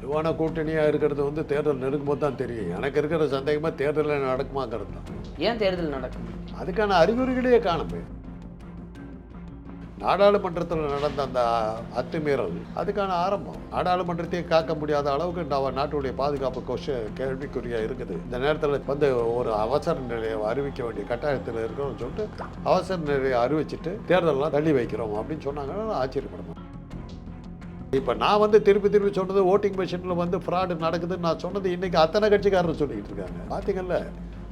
வலுவான கூட்டணியாக இருக்கிறது வந்து தேர்தல் நெருங்கும்போது தான் தெரியும். எனக்கு இருக்கிற சந்தேகமாக தேர்தலில் நடக்குமாங்கிறது தான். ஏன் தேர்தல் நடக்கும்? அதுக்கான அறிகுறிகளையே காணுமே. நாடாளுமன்றத்தில் நடந்த அந்த அத்துமீறல் அதுக்கான ஆரம்பம். நாடாளுமன்றத்தையே காக்க முடியாத அளவுக்கு நாட்டுடைய பாதுகாப்பு கொஷ கேள்விக்குறியாக இருக்குது. இந்த நேரத்தில் வந்து ஒரு அவசர நிலையை அறிவிக்க வேண்டிய கட்டாயத்தில் இருக்கிறோம்னு சொல்லிட்டு அவசர நிலையை அறிவிச்சிட்டு தேர்தலெல்லாம் தள்ளி வைக்கிறோம் அப்படின்னு சொன்னாங்கன்னா ஆச்சரியப்படணும் இப்போ நான் வந்து திருப்பி திருப்பி சொன்னது ஓட்டிங் மிஷினில் வந்து ஃப்ராடு நடக்குதுன்னு நான் சொன்னது இன்றைக்கி அத்தனை கட்சிக்காரர் சொல்லிக்கிட்டு இருக்காங்க. பார்த்தீங்கல்ல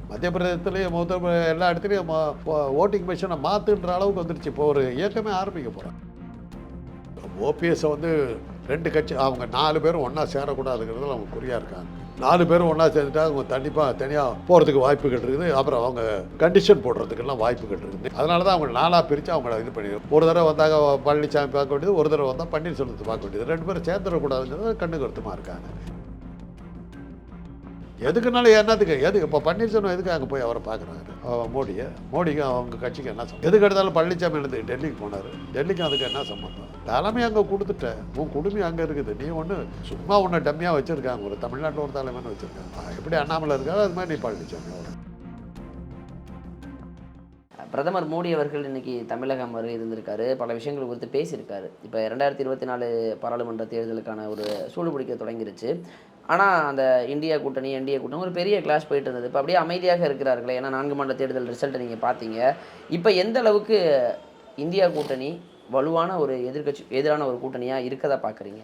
மத்திய பிரதேசத்துலேயும் மொத்த எல்லா இடத்துலையும் ஓட்டிங் மிஷினை மாற்றுன்ற அளவுக்கு வந்துருச்சு. இப்போ ஒரு இயக்கமே ஆரம்பிக்க போகிறேன் ஓபிஎஸ்ஸை வந்து ரெண்டு கட்சி அவங்க நாலு பேரும் ஒன்றா சேரக்கூடாதுங்கிறதுல அவங்க குறியாக இருக்காங்க. நாலு பேரும் ஒன்றா சேர்ந்துட்டா அவங்க கண்டிப்பாக தனியாக போகிறதுக்கு வாய்ப்புகள் இருக்குது. அப்புறம் அவங்க கண்டிஷன் போடுறதுக்கெல்லாம் வாய்ப்புகள் இருக்குது. அதனால தான் அவங்க நாலாக பிரித்து அவங்கள இது பண்ணி ஒரு தடவை வந்தாங்க பழனிசாமி பார்க்க வேண்டியது ஒரு தடவை வந்தால் பன்னீர்செல்வத்தை பார்க்க வேண்டியது. ரெண்டு பேரும் சேர்ந்துடக்கூடாதுங்கிறது கண்ணு கருத்துமாக இருக்காங்க. எதுக்குனாலும் என்னத்துக்கு? எதுக்கு? இப்போ பன்னீர்செல்வம் எதுக்கு அங்கே போய் அவரை பார்க்குறாரு? மோடியை மோடிக்கு அவங்க கட்சிக்கு என்ன சம்பந்தம் எதுக்கு எடுத்தாலும் பழனிசாமி எடுத்து டெல்லிக்கு போனார். டெல்லிக்கு அதுக்கு என்ன சம்பந்தம் தலைமை அங்கே கொடுத்துட்டேன். உன் குடுமி அங்கே இருக்குது. நீ ஒன்று சும்மா உன்னை டம்மியாக வச்சுருக்காங்க. ஒரு தமிழ்நாட்டில் ஒரு தலைமைன்னு வச்சுருக்காங்க. எப்படி அண்ணாமலை இருக்காது அது மாதிரி நீ பழனிசாமி அவர். பிரதமர் மோடி அவர்கள் இன்னைக்கு தமிழகம் வருகை இருந்திருக்காரு. பல விஷயங்கள் குறித்து பேசியிருக்காரு. இப்போ ரெண்டாயிரத்தி இருபத்தி நாலு பாராளுமன்ற தேர்தலுக்கான ஒரு சூடு பிடிக்க தொடங்கிருச்சு. ஆனால் அந்த இந்தியா கூட்டணி என்டிஏ கூட்டணி ஒரு பெரிய கிளாஸ் போயிட்டு இருந்தது. இப்போ அப்படியே அமைதியாக இருக்கிறார்களே. ஏன்னா நான்கு மன்ற தேர்தல் ரிசல்ட்டை நீங்கள் பார்த்தீங்க. இப்போ எந்த அளவுக்கு இந்தியா கூட்டணி வலுவான ஒரு எதிர்க்கட்சி எதிரான ஒரு கூட்டணியாக இருக்கதா பார்க்குறீங்க?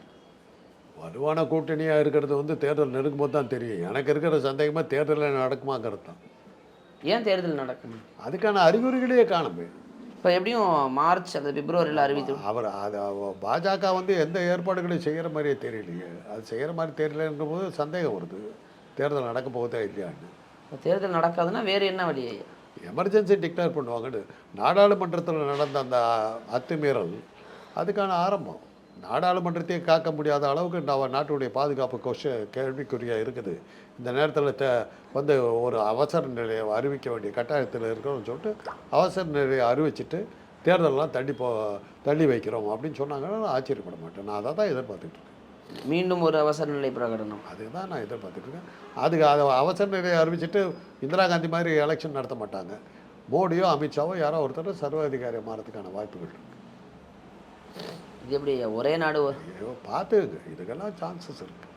வலுவான கூட்டணியாக இருக்கிறது வந்து தேர்தல் நெருங்கும்போது தான் தெரியும். எனக்கு இருக்கிற சந்தேகமாக தேர்தலில் நடக்குமாங்கிறது தான். ஏன் தேர்தல் நடக்கும் அதுக்கான அறிகுறிகளையே காணுமே இப்போ எப்படியும் மார்ச் அந்த பிப்ரவரியில் அறிவித்து அவர் அது பாஜக வந்து எந்த ஏற்பாடுகளையும் செய்கிற மாதிரியே தெரியலையே. அது செய்கிற மாதிரி தெரியலன்ற போது சந்தேகம் வருது. தேர்தல் நடக்க போகுதா இல்லையான்னு. தேர்தல் நடக்காதுன்னா வேறு என்ன வழி எமர்ஜென்சி டிக்ளேர் பண்ணுவாங்கன்னு. நாடாளுமன்றத்தில் நடந்த அந்த அத்துமீறல் அதுக்கான ஆரம்பம். நாடாளுமன்றத்தையே காக்க முடியாத அளவுக்கு நம்ம நாட்டுடைய பாதுகாப்பு கொஷ கேள்விக்குறியாக இருக்குது. இந்த நேரத்தில் த வந்து ஒரு அவசர நிலையை அறிவிக்க வேண்டிய கட்டாயத்தில் இருக்கிறோம்னு சொல்லிட்டு அவசர நிலையை அறிவிச்சிட்டு தேர்தலெல்லாம் தள்ளி போ தள்ளி வைக்கிறோம் அப்படின்னு சொன்னாங்கன்னா நான் ஆச்சரியப்பட மாட்டேன். நான் அதை தான் எதிர்பார்த்துட்டு இருக்கேன். மீண்டும் ஒரு அவசர நிலை பிரகடனம். அதுக்கு தான் நான் எதிர்பார்த்துட்டு இருக்கேன். அதுக்கு அதை அவசர நிலையை அறிவிச்சிட்டு இந்திரா காந்தி மாதிரி எலெக்ஷன் நடத்த மாட்டாங்க. மோடியோ அமித்ஷாவோ யாரோ ஒருத்தர் சர்வாதிகாரி மாறதுக்கான வாய்ப்புகள் இருக்கு. இது எப்படி? ஒரே நாடு ஐயோ பார்த்துங்க இதுக்கெல்லாம் சான்சஸ் இருக்கு.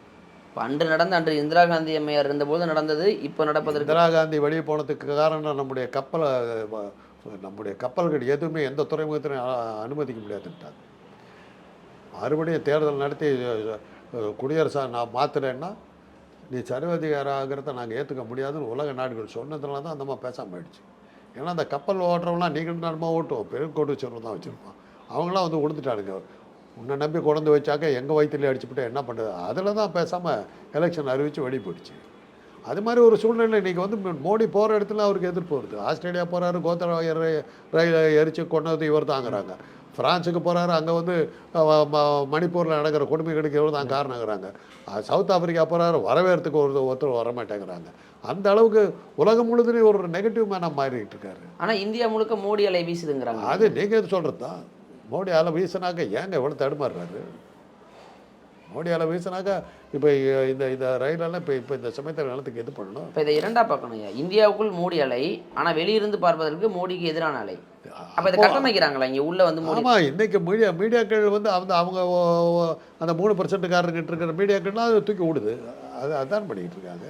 இப்ப அன்று நடந்த அன்று இந்திரா காந்தி அம்மையார் இருந்தபோது நடந்தது இப்போ நடப்பதற்கு இந்திரா காந்தி வெளியே போனதுக்கு காரணம் நம்முடைய கப்பலை நம்முடைய கப்பல்கள் எதுவுமே எந்த துறைமுகத்திலும் அனுமதிக்க முடியாதுன்ட்டாங்க. மறுபடியும் தேர்தல் நடத்தி அஹ், குடியரசா நான் மாத்துறேன்னா நீ சர்வாதிகாரம் ஆகிறத நாங்கள் ஏற்றுக்க முடியாதுன்னு உலக நாடுகள் சொன்னதுனால தான் அந்த மாதிரி பேசாமல் ஆயிடுச்சு ஏன்னா அந்த கப்பல் ஓட்டுறவங்களாம் நீங்கள் நம்ம ஓட்டுவோம். பெருங்கோட்டு செல்வம் தான் வச்சுருப்போம் அவங்களாம் வந்து கொடுத்துட்டானுங்க உன்னை நம்பி கொண்டு வச்சாக்க எங்கள் வயிற்றுலேயே அடிச்சுப்புட்டு என்ன பண்ணுறது அதில் தான் பேசாமல் எலெக்ஷன் அறிவித்து வெளியே போயிடுச்சு. அது மாதிரி ஒரு சூழ்நிலை இன்றைக்கி வந்து மோடி போகிற இடத்துல அவருக்கு எதிர்ப்பு வருது. ஆஸ்திரேலியா போகிறாரு கோத்தர ரயில் எரிச்சு கொண்டது இவர் தாங்கிறாங்க. ஃப்ரான்ஸுக்கு போகிறாரு அங்கே வந்து மணிப்பூரில் நடக்கிற கொடுமைகளுக்கு இவர் தான் காரணங்கிறாங்க. சவுத் ஆப்பிரிக்கா போகிறாரு வரவேறதுக்கு ஒரு ஒருத்தர் வர மாட்டேங்கிறாங்க அந்த அளவுக்கு உலகம் முழுதுலையும் ஒரு நெகட்டிவ் மேனாக மாறிக்கிட்டு இருக்காரு. ஆனா இந்தியா முழுக்க மோடி அலை வீசுதுங்கிறாங்க. அது நீங்கள் எது சொல்கிறது தான். மோடி அலை வீசினாக்க ஏங்க எவ்வளோ தடுமாறுறாரு? மோடி அலை வீசினாக்க இப்போ இந்த இந்த ரயிலெல்லாம் இப்போ இப்போ இந்த சமயத்தில் நிலத்துக்கு இது பண்ணணும்? இப்போ இதை இரண்டா பார்க்கணும் இந்தியாவுக்குள் மோடி அலை ஆனா வெளியிருந்து பார்ப்பதற்கு மோடிக்கு எதிரான அலை. அப்ப இதை கட்டமைக்கிறாங்களா இங்க? உள்ள வந்து ஆமாம் இன்றைக்கி மீடியா மீடியாக்கள் வந்து அந்த அவங்க அந்த மூணு பர்சன்ட்டுக்காரங்கிட்ட இருக்கிற மீடியாக்கள்லாம் அதை தூக்கி விடுது அது அதான் பண்ணிக்கிட்டு இருக்காங்க.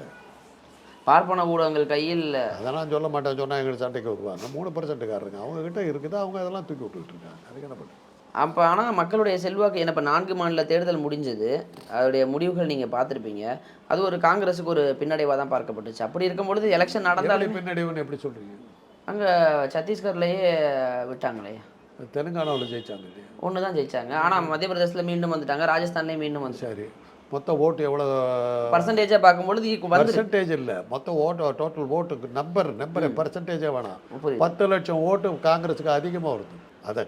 பார்ப்பன ஊடகங்கள் கையில் அதெல்லாம் சொல்ல மாட்டேன் சொன்னால் எங்களுக்கு சண்டைக்கு வருவாங்க. மூணு பர்சன்ட்டுக்காரங்க அவங்கக்கிட்ட இருக்குது அவங்க அதெல்லாம் தூக்கி விட்டுக்கிட்டு இருக்காங்க அதுக்கு என்ன பண்ணுறது? அப்போ ஆனால் மக்களுடைய செல்வாக்கு என்ன இப்போ நான்கு மாநில தேர்தல் முடிஞ்சது. அதோடைய முடிவுகள் நீங்கள் பார்த்துருப்பீங்க. அது ஒரு காங்கிரஸுக்கு ஒரு பின்னடைவாக தான் பார்க்கப்பட்டுச்சு. அப்படி இருக்கும் பொழுது எலெக்ஷன் நடந்தாலும் பின்னடைவுன்னு எப்படி சொல்கிறீங்க அங்கே சத்தீஸ்கர்லேயே விட்டாங்களே. தெலுங்கானாவில் ஜெயிச்சாங்க ஒன்று தான் ஜெயிச்சாங்க. ஆனால் மத்திய பிரதேசத்தில் மீண்டும் வந்துட்டாங்க. ராஜஸ்தான்லேயும் மீண்டும் வந்து சரி. மொத்த ஓட்டு எவ்வளோ பர்சன்டேஜாக பார்க்கும்பொழுது பர்சன்டேஜ் இல்லை. மொத்த ஓட்டு டோட்டல் ஓட்டுக்கு நம்பர் நம்பர் பர்சன்டேஜே வேணாம் பத்து லட்சம் ஓட்டு காங்கிரஸுக்கு அதிகமாக வருது. அதை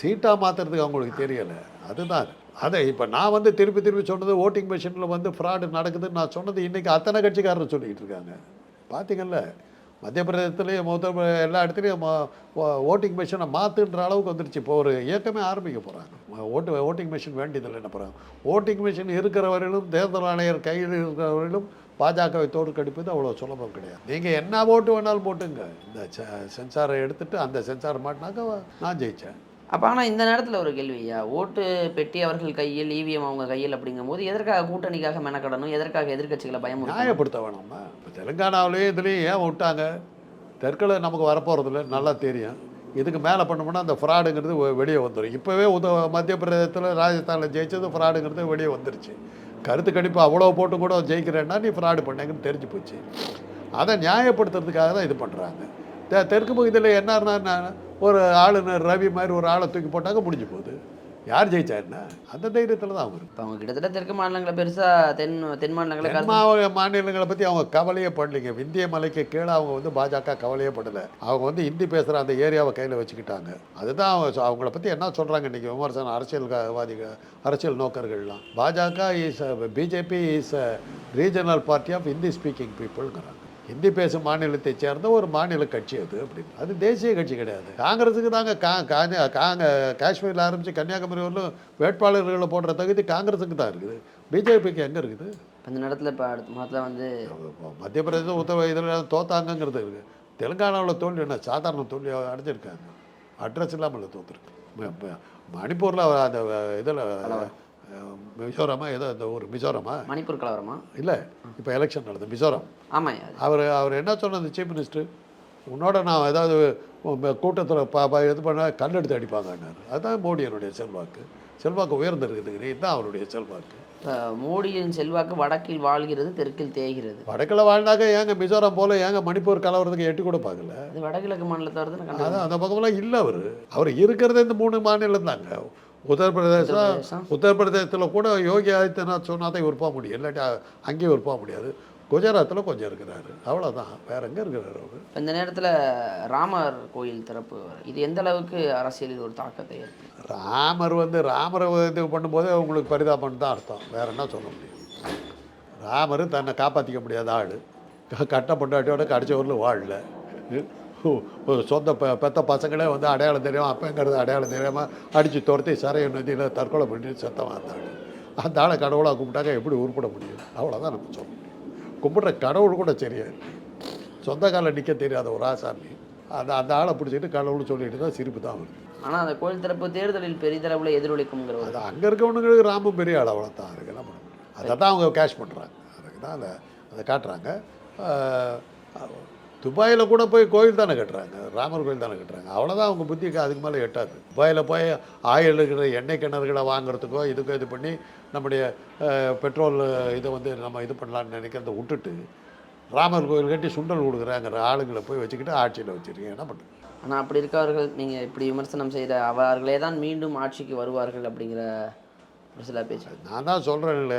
சீட்டாக மாற்றுறதுக்கு அவங்களுக்கு தெரியலை. அதுதான் அதை. இப்போ நான் வந்து திருப்பி திருப்பி சொன்னது ஓட்டிங் மிஷினில் வந்து ஃப்ராடு நடக்குதுன்னு நான் சொன்னது இன்றைக்கி அத்தனை கட்சிக்காரர் சொல்லிக்கிட்டு இருக்காங்க. பார்த்தீங்கல்ல மத்திய பிரதேசத்துலேயும் மொத்த எல்லா இடத்துலையும் ஓட்டிங் மிஷினை மாற்றுன்ற அளவுக்கு வந்துருச்சு. இப்போ ஒரு இயக்கமே ஆரம்பிக்க போகிறாங்க ஓட்டு ஓட்டிங் மிஷின் வேண்டியதில்லை என்ன போகிறாங்க ஓட்டிங் மிஷின் இருக்கிறவரையிலும் தேர்தல் ஆணையர் கையில் இருக்கிறவரையிலும் பாஜகவை தோற்கடிப்பது அவ்வளோ சுலபம் கிடையாது. நீங்கள் என்ன ஓட்டு வேணாலும் போட்டுங்க. இந்த சென்சாரை எடுத்துகிட்டு அந்த சென்சார் மாட்டினாக்க நான் ஜெயித்தேன் அப்போ ஆனால் இந்த நேரத்தில் ஒரு கேள்வியா ஓட்டு பெட்டி அவர்கள் கையில் இவிஎம் அவங்க கையில் அப்படிங்கும்போது எதற்காக கூட்டணிக்காக மெனக்கடணும் எதற்காக எதிர்க்கட்சிகளை பயம் நியாயப்படுத்த வேணாமா இப்போ தெலுங்கானாவிலேயும் இதுலேயும் ஏன் விட்டாங்க? தெற்கில் நமக்கு வரப்போகிறதில்ல நல்லா தெரியும். இதுக்கு மேலே பண்ணோம்னா அந்த ஃப்ராடுங்கிறது வெளியே வந்துடும் இப்போவே உத மத்திய பிரதேசத்தில் ராஜஸ்தானில் ஜெயிச்சது ஃப்ராடுங்கிறது வெளியே வந்துருச்சு. கருத்து கணிப்பு அவ்வளோ போட்டு கூட ஜெயிக்கிறேன்னா நீ ஃப்ராடு பண்ணேங்கன்னு தெரிஞ்சு போச்சு. அதை நியாயப்படுத்துறதுக்காக தான் இது பண்ணுறாங்க தெ தெற்கு பகுதியில் என்னன்னா ஒரு ஆளுநர் ரவி மாதிரி ஒரு ஆளை தூக்கி போட்டாங்க முடிஞ்சு போகுது. யார் ஜெயிச்சா என்ன? அந்த தைரியத்தில் தான் அவங்க இருக்கு. இப்போ அவங்க கிட்டத்தட்ட தெற்கு மாநிலங்களை பெருசாக தென் தென் மாநிலங்களை மாநிலங்களை பற்றி அவங்க கவலையே படலைங்க. விந்திய மலைக்கு கீழே அவங்க வந்து பாஜக கவலையே படலை. அவங்க வந்து ஹிந்தி பேசுகிற அந்த ஏரியாவை கையில் வச்சுக்கிட்டாங்க. அதுதான் அவங்க அவங்கள பற்றி என்ன சொல்கிறாங்க இன்றைக்கி விமர்சனம் அரசியல்வாதிகள் அரசியல் நோக்கர்கள்லாம். Bhajaka is BJP is regional party of Hindi speaking பீப்புள்ங்கிறாங்க Hindi பேசும் மாநிலத்தை சேர்ந்த ஒரு மாநில கட்சி அது அப்படின்னு. அது தேசிய கட்சி கிடையாது. காங்கிரஸுக்கு தாங்க கா காங்க காஷ்மீரில் ஆரம்பித்து கன்னியாகுமரி வரலும் வேட்பாளர்களை போடுற தகுதி காங்கிரஸுக்கு தான் இருக்குது. பிஜேபிக்கு எங்கே இருக்குது? இந்த நேரத்தில் இப்போ அடுத்த மாதத்தில் வந்து மத்திய பிரதேசம் உத்தர இதில் தோத்தாங்கங்கிறது இருக்குது. தெலுங்கானாவில் தோல்வி என்ன? சாதாரண தோல்வி அடைஞ்சிருக்காங்க. அட்ரஸ் இல்லாமல் தோத்துருக்கு. மணிப்பூரில் அந்த இதில் மிசோரமா? ஏதோ இந்த ஊர். மிசோரமா? மணிப்பூர் கலவரமா? இல்லை இப்போ எலெக்ஷன் நடந்தது மிசோரம். ஆமாம் அவர் அவர் என்ன சொன்னது சீஃப் மினிஸ்டர் உன்னோட நான் ஏதாவது கூட்டத்தில் பா இது பண்ண கல்லெடுத்து அடிப்பாங்கன்னாரு அதுதான் மோடியனுடைய செல்வாக்கு. செல்வாக்கு உயர்ந்திருக்குதுங்க இதுதான் அவருடைய செல்வாக்கு. மோடியின் செல்வாக்கு வடக்கில் வாழ்கிறது தெற்கில் தேய்கிறது. வடக்கில் வாழ்ந்தாக்க ஏங்க மிசோரம் போல ஏங்க மணிப்பூர் கலவரத்துக்கு எட்டி கூட பார்க்கல வடகிழக்கு மாநிலத்தை அதான் அந்த பக்கம்லாம் இல்லை அவர். அவர் இருக்கிறது இந்த மூணு மாநிலம் தாங்க உத்தரப்பிரதேசம். உத்தரப்பிரதேசத்தில் கூட யோகி ஆதித்யநாத் சொன்னா தான் இவர் போக முடியும். இல்லாட்டி அங்கேயும் இவர் போக முடியாது. குஜராத்தில் கொஞ்சம் இருக்கிறாரு. அவ்வளோதான் வேற எங்கே இருக்கிறாரு அவர்? இந்த நேரத்தில் ராமர் கோயில் திறப்பு. இது எந்த அளவுக்கு அரசியலில் ஒரு தாக்கத்தை ராமர் வந்து ராமரை இது பண்ணும்போதே உங்களுக்கு பரிதாபம் தான் அர்த்தம். வேற என்ன சொல்ல முடியும்? ராமர் தன்னை காப்பாற்றிக்க முடியாத ஆள். கட்ட பொண்டாட்டியோட கடைசி ஊரில் வாழல. சொந்த பெ பெத்த பசங்களே வந்து அடையாளம் தெரியும் அப்பங்கிறது அடையாளம் தெரியாமல் அடித்து துரத்தி சரைய நதியில் தற்கொலை பண்ணி சத்தமாக இருந்தாள் அந்த ஆளை கடவுளாக கும்பிட்டாக்க எப்படி உருப்பட முடியும்? அவ்வளோதான் நம்ம சொல்ல முடியும் கும்பிட்ற கடவுள் கூட சரியாது. சொந்த காலில் நிற்க தெரியாத ஒரு ஆசாமி. அந்த அந்த ஆளை பிடிச்சிட்டு கடவுள்னு சொல்லிட்டு தான் சிரிப்பு தான் வருது. ஆனால் அந்த கோயில் திறப்பு தேர்தலில் பெரிதளவில் எதிரொலிக்குங்கிற ஒரு அது அங்கே இருக்கவனுங்களுக்கு ராமம் பெரிய ஆள் அவ்வளோதான் அதுக்கு என்ன பண்ண முடியும்? அதை தான் அவங்க கேஷ் பண்ணுறாங்க அதுக்கு தான் அதை அதை காட்டுறாங்க. துபாயில் கூட போய் கோயில் தானே கட்டுறாங்க. ராமர் கோயில் தானே கட்டுறாங்க. அவ்வளோதான் அவங்க புத்திக்கு அதுக்கு மேலே எட்டாது. துபாயில் போய் ஆயில் இருக்கிற எண்ணெய் கிணறுகளை வாங்குறதுக்கோ இதுக்கோ இது பண்ணி நம்முடைய பெட்ரோல் இதை வந்து நம்ம இது பண்ணலான்னு நினைக்கிறத விட்டுட்டு ராமர் கோயில் கட்டி சுண்டல் கொடுக்குறாங்கிற ஆளுங்களை போய் வச்சுக்கிட்டு ஆட்சியில் வச்சுருக்கீங்க என்ன பண்ணுறது ஆனால் அப்படி இருக்கவர்கள் நீங்கள் இப்படி விமர்சனம் செய்த அவர்களே தான் மீண்டும் ஆட்சிக்கு வருவார்கள் அப்படிங்கிற ஒரு சில பேச்சு. நான் தான் சொல்கிறேன்ல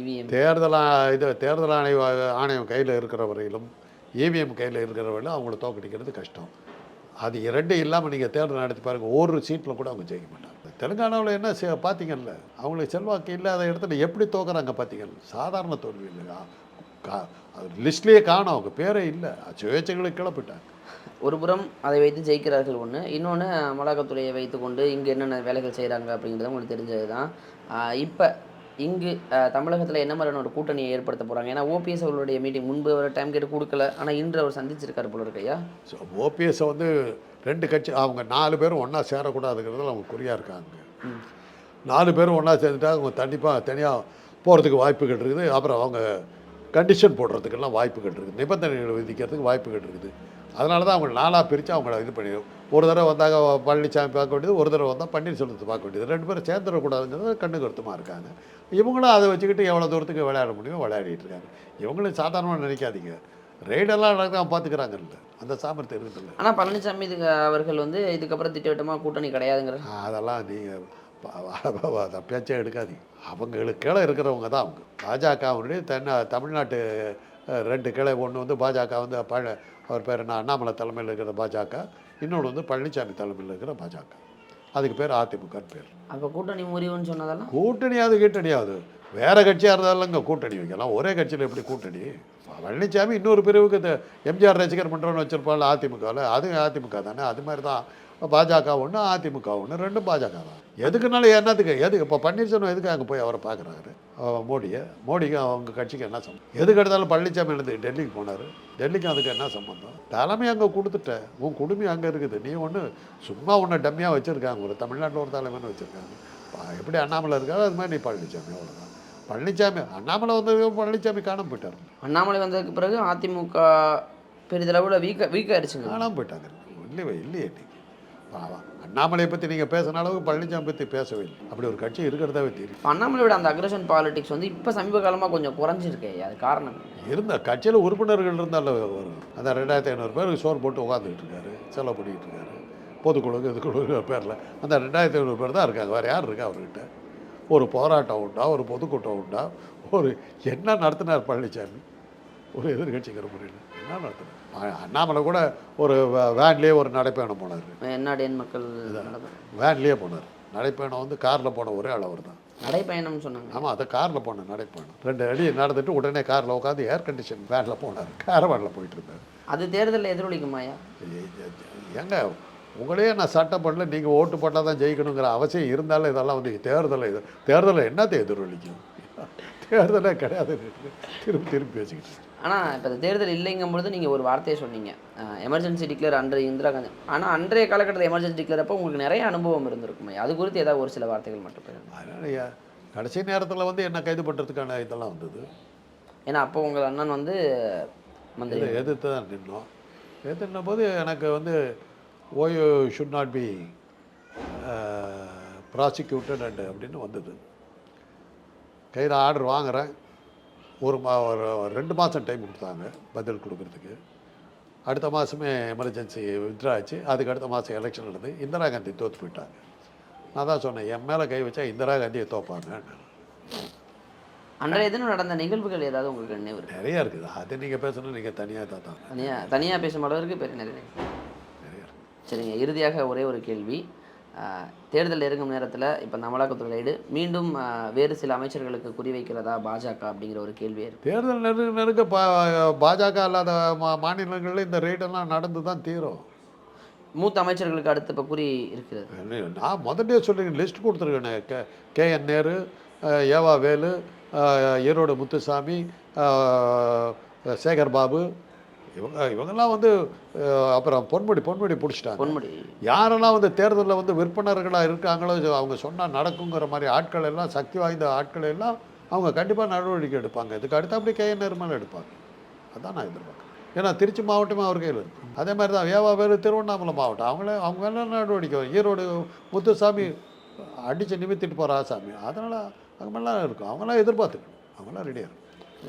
இவிஎம். தேர்தல் இது தேர்தல் ஆணைய ஆணையம் கையில் இருக்கிற வரையிலும் ஏவிஎம் கையில் இருக்கிற அவங்கள தோக்கடிக்கிறது கஷ்டம். அது இரண்டு இல்லாமல் நீங்கள் தேர்தல் நடத்தி பாருங்கள் ஒரு சீட்டில் கூட அவங்க ஜெயிக்க மாட்டாங்க. தெலுங்கானாவில் என்ன செ- பார்த்தீங்கல்ல அவங்களுக்கு செல்வாக்கு இல்லாத இடத்துல எப்படி தோக்குறாங்க பார்த்தீங்கல்ல சாதாரண தோல்வி இல்லையா? கா லிஸ்ட்லேயே காணும் அவங்க பேரே இல்லை. சுயேட்சைகளுக்கு கிளப்பிட்டாங்க. ஒரு புறம் அதை வைத்து ஜெயிக்கிறார்கள் ஒன்று இன்னொன்று அமலாக்கத்துறையை வைத்துக்கொண்டு இங்கே என்னென்ன வேலைகள் செய்கிறாங்க அப்படிங்கிறது உங்களுக்கு தெரிஞ்சது தான் இப்போ இங்கு தமிழகத்தில் என்ன மாதிரியான ஒரு கூட்டணியை ஏற்படுத்த போகிறாங்க ஏன்னா ஓபிஎஸ் அவர்களுடைய மீட்டிங் முன்பு அவர் டைம் கேட்டு கொடுக்கல. ஆனால் இன்று அவர் சந்திச்சிருக்காரு போல இருக்கையா ஸோ ஓபிஎஸ்ஸை வந்து ரெண்டு கட்சி அவங்க நாலு பேரும் ஒன்றா சேரக்கூடாதுங்கிறதுல அவங்க குறியாக இருக்காங்க. நாலு பேரும் ஒன்றா சேர்ந்துட்டா அவங்க கண்டிப்பாக தனியாக போகிறதுக்கு வாய்ப்புகள் இருக்குது. அப்புறம் அவங்க கண்டிஷன் போடுறதுக்கெல்லாம் வாய்ப்புகள் இருக்குது. நிபந்தனைகள் விதிக்கிறதுக்கு வாய்ப்புகள் இருக்குது. அதனால தான் அவங்க நாலாக பிரித்து அவங்கள இது பண்ணி ஒரு தடவை வந்தாங்க பழனிசாமி பார்க்க வேண்டியது ஒரு தடவை வந்தால் பன்னீர்செல்வத்தை பார்க்க வேண்டியது. ரெண்டு பேரும் சேர்ந்துடக்கூடாதுங்கிறது கண்ணு கருத்துமாக இருக்காங்க. இவங்களும் அதை வச்சுக்கிட்டு எவ்வளோ தூரத்துக்கு விளையாட முடியுமோ விளையாடிட்டு இருக்காங்க. இவங்களும் சாதாரணமாக நினைக்காதீங்க. ரெய்டெல்லாம் நடக்காம பார்த்துக்கிறாங்கல்ல அந்த சாமர்த்தியம் இருக்குதுல்ல ஆனால் பழனிசாமி இதுக்கு அவர்கள் வந்து இதுக்கப்புறம் திட்டவட்டமாக கூட்டணி கிடையாதுங்கிற. அதெல்லாம் நீங்கள் பேச்சே எடுக்காதீங்க. அவங்களுக்கு கீழே இருக்கிறவங்க தான் அவங்க. பாஜகவுடைய தென்ன தமிழ்நாட்டு ரெண்டு கிளை ஒன்று வந்து பாஜக வந்து பழ அவர் பேர் என்ன அண்ணாமலை தலைமையில் இருக்கிற பாஜக. இன்னொன்று வந்து பழனிசாமி தலைமையில் இருக்கிற பாஜக. அதுக்கு பேர் அதிமுக பேர். அப்போ கூட்டணி முறிவுன்னு சொன்னதெல்லாம்? கூட்டணியாவது கீட்டணியாவது. வேறு கட்சியாக இருந்தாலும் இங்கே கூட்டணி வைக்கலாம். ஒரே கட்சியில் எப்படி கூட்டணி? பழனிசாமி இன்னொரு பிரிவுக்கு இந்த எம்ஜிஆர் ரசிகர் மன்றம்னு வச்சுருப்பாள் அதிமுகவில். அது அதிமுக தானே? அது மாதிரி தான் பாஜக ஒன்று அதிமுக ஒன்று ரெண்டும் பாஜக தான். எதுக்குனாலும் என்னத்துக்கு எதுக்கு? இப்போ பன்னீர்செல்வம் எதுக்கு அங்கே போய் அவரை பார்க்குறாரு மோடியை மோடிக்கு அவங்க கட்சிக்கு என்ன சம்பந்தம்? எதுக்கு எடுத்தாலும் பழனிசாமி எழுந்து டெல்லிக்கு போனார்? டெல்லிக்கு அதுக்கு என்ன சம்பந்தம்? தலைமை அங்கே கொடுத்துட்ட. உன் குடுமி அங்கே இருக்குது. நீ ஒன்று சும்மா உன்னை டம்மியாக வச்சுருக்காங்க. ஒரு தமிழ்நாட்டில் ஒரு தலைமைன்னு வச்சுருக்காங்க. எப்படி அண்ணாமலை இருக்காது அது மாதிரி நீ பழனிசாமி அவ்வளோதான் பழனிசாமி அண்ணாமலை வந்தது பழனிசாமி காணாம போயிட்டார். அண்ணாமலை வந்ததுக்கு பிறகு அதிமுக பெரிதளவில் வீக்க வீக் ஆயிடுச்சுங்க காணாம போயிட்டாங்க. இல்லையே இல்லையே பாவம். அண்ணாமலையை பற்றி நீங்கள் பேசுன அளவுக்கு பழனிசாமி பற்றி பேசவே இல்லை. அப்படி ஒரு கட்சி இருக்கிறதாவே தெரியும். அண்ணாமலையோட அந்த அக்ரஷன் பாலிடிக்ஸ் வந்து இப்போ சமீப காலமாக கொஞ்சம் குறைஞ்சிருக்கே அது காரணம்? இருந்த கட்சியில் உறுப்பினர்கள் இருந்தால வரும் அந்த ரெண்டாயிரத்தி ஐநூறு பேருக்கு சோறு போட்டு உட்காந்துக்கிட்டு இருக்காரு செலவு பண்ணிக்கிட்டு இருக்காரு. பொதுக்குழுக்கு இதுக்குழு பேரில். அந்த ரெண்டாயிரத்தி ஐநூறு பேர் தான் இருக்காங்க. வேறு யார் இருக்கா அவர்கிட்ட? ஒரு போராட்டம் உண்டா ஒரு பொதுக்கூட்டம் உண்டா? ஒரு என்ன நடத்தினார் பழனிசாமி ஒரு எதிர்கட்சிங்கிற முறையில் என்ன நடத்தினார்? அண்ணாமலை கூட ஒரு வேன்லேயே ஒரு நடைப்பயணம் போனார். என்னாடியன் மக்கள் வேன்லேயே போனார். நடைப்பயணம் வந்து காரில் போன ஒரே அளவர் தான் நடைப்பயணம்னு சொன்னாங்க. ஆமாம் அதை காரில் போனேன் நடைப்பயணம். ரெண்டு அடி நடந்துட்டு உடனே காரில் உட்காந்து ஏர் கண்டிஷன் வேனில் போனார். கேரவானில் போயிட்டு இருந்தார். அது தேர்தலில் எதிரொலிக்குமாயா ஏங்க உங்களையே நான் சட்டம் பண்ணல நீங்கள் ஓட்டு போட்டால் தான் ஜெயிக்கணுங்கிற அவசியம் இருந்தாலும் இதெல்லாம் வந்து தேர்தலை இது தேர்தலை என்னத்தை எதிரொலிக்கும்? தேர்தலே கிடையாது. திருப்பி திருப்பி பேசிக்கிட்டு ஆனால் இப்போ இந்த தேர்தல் இல்லைங்கும் பொழுது நீங்கள் ஒரு வார்த்தையை சொன்னீங்க. எமர்ஜென்சி டிக்ளேர் அன்றைய இந்திரா காந்தி. ஆனால் அன்றைய காலகட்டத்தில் எமர்ஜென்சி டிக்ளேர் அப்போ உங்களுக்கு நிறைய அனுபவம் இருந்திருக்குமே அது குறித்து ஏதாவது ஒரு சில வார்த்தைகள் மட்டும் அதனால கடைசி நேரத்தில் வந்து என்ன கைது பண்ணுறதுக்கான இதெல்லாம் வந்தது. ஏன்னா அப்போ உங்கள் அண்ணன் வந்து எதிர்த்து தான் நின்னோம். எதிர்த்த போது எனக்கு வந்து why should not be prosecuted and அப்படின்னு வந்தது. கையில் ஆர்டர் வாங்குறேன். ஒரு மா ஒரு ரெண்டு மாதம் டைம் கொடுத்தாங்க பதில் கொடுக்கறதுக்கு. அடுத்த மாதமே எமர்ஜென்சி வித்ரா ஆச்சு. அதுக்கு அடுத்த மாதம் எலெக்ஷன் நடந்து இந்திரா காந்தி தோற்று போயிட்டாங்க. நான் தான் சொன்னேன் என் மேலே கை வச்சா இந்திரா காந்தியை தோப்பாங்க. அன்றைய தினம் நடந்த நிகழ்வுகள் ஏதாவது உங்களுக்கு நினைவு நிறைய இருக்குது. அது நீங்கள் பேசணும் நீங்கள் தனியாக தான் தான். தனியாக தனியாக பேசும் அளவிற்கு பெரிய நிறைய சரிங்க. இறுதியாக ஒரே ஒரு கேள்வி. தேர்தல் நெருங்கும் நேரத்தில் இப்போ இந்த அமலாக்கத்துறை ரைடு மீண்டும் வேறு சில அமைச்சர்களுக்கு குறிவைக்கிறதா பாஜக அப்படிங்கிற ஒரு கேள்வி தேர்தல் நெருங்க நெருங்க பா பாஜக அல்லாத மா மாநிலங்களில் இந்த ரேட்டெல்லாம் நடந்து தான் தீரும். மூத்த அமைச்சர்களுக்கு அடுத்து இப்போ குறி இருக்கிறது. நான் முதல்ல சொல்லுங்க list கொடுத்துருக்கேனே. K K N Nehru E V Velu Erode Muthusamy Sekar Babu இவங்க இவங்கெல்லாம் வந்து அப்புறம் பொன்முடி பொன்முடி பிடிச்சிட்டாங்க. பொன்முடி. யாரெல்லாம் வந்து தேர்தலில் வந்து விற்பனர்களாக இருக்காங்களோ அவங்க சொன்னால் நடக்குங்கிற மாதிரி ஆட்கள் எல்லாம் சக்தி வாய்ந்த ஆட்கள் எல்லாம் அவங்க கண்டிப்பாக நடவடிக்கை எடுப்பாங்க. இதுக்கு அடுத்து அப்படி கே. என். நேரு எடுப்பாங்க அதான் நான் எதிர்பார்க்குறேன். ஏன்னா திருச்சி மாவட்டமே அவர் கையில் இருக்கு. அதே மாதிரி தான் வேவா வேலு திருவண்ணாமலை மாவட்டம். அவங்களே அவங்க மேலே நடவடிக்கை. ஈரோடு முத்துசாமி அடித்து நிமித்திட்டு போகிற ஆசாமி. அதனால் அவங்க மேலாம் இருக்கும் அவங்களாம் எதிர்பார்த்துக்கணும். அவங்களாம் ரெடியாக இருக்கும்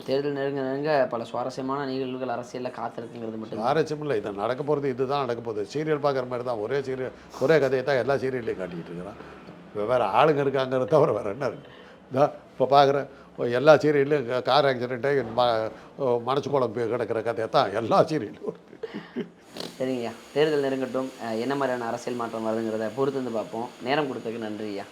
தேர்தல் நெருங்க நெருங்க பல சுவாரஸ்யமான நிகழ்வுகள் அரசியலில் காத்திருக்குங்கிறது மட்டும் ஆராய்ச்சியும் இல்லை. இது நடக்க போகிறது இதுதான் நடக்க போகுது. சீரியல் பார்க்குற மாதிரி தான் ஒரே சீரியல் ஒரே கதையை தான் எல்லா சீரியல்லையும் காட்டிக்கிட்டு இருக்கிறான். வெவ்வேறு ஆளுங்க இருக்காங்கிறத தவிர வேறு என்ன இருக்கு? இதோ இப்போ பார்க்குறேன் எல்லா சீரியல்லையும் கார் ஆக்சிடென்ட்டே ம மனசு குழம்பு கிடக்கிற கதையை தான் எல்லா சீரியலும் சரிங்கய்யா. தேர்தல் நெருங்கட்டும். என்ன மாதிரியான அரசியல் மாற்றம் வருதுங்கிறத பொறுத்து வந்து பார்ப்போம். நேரம் கொடுத்ததுக்கு நன்றி ஐயா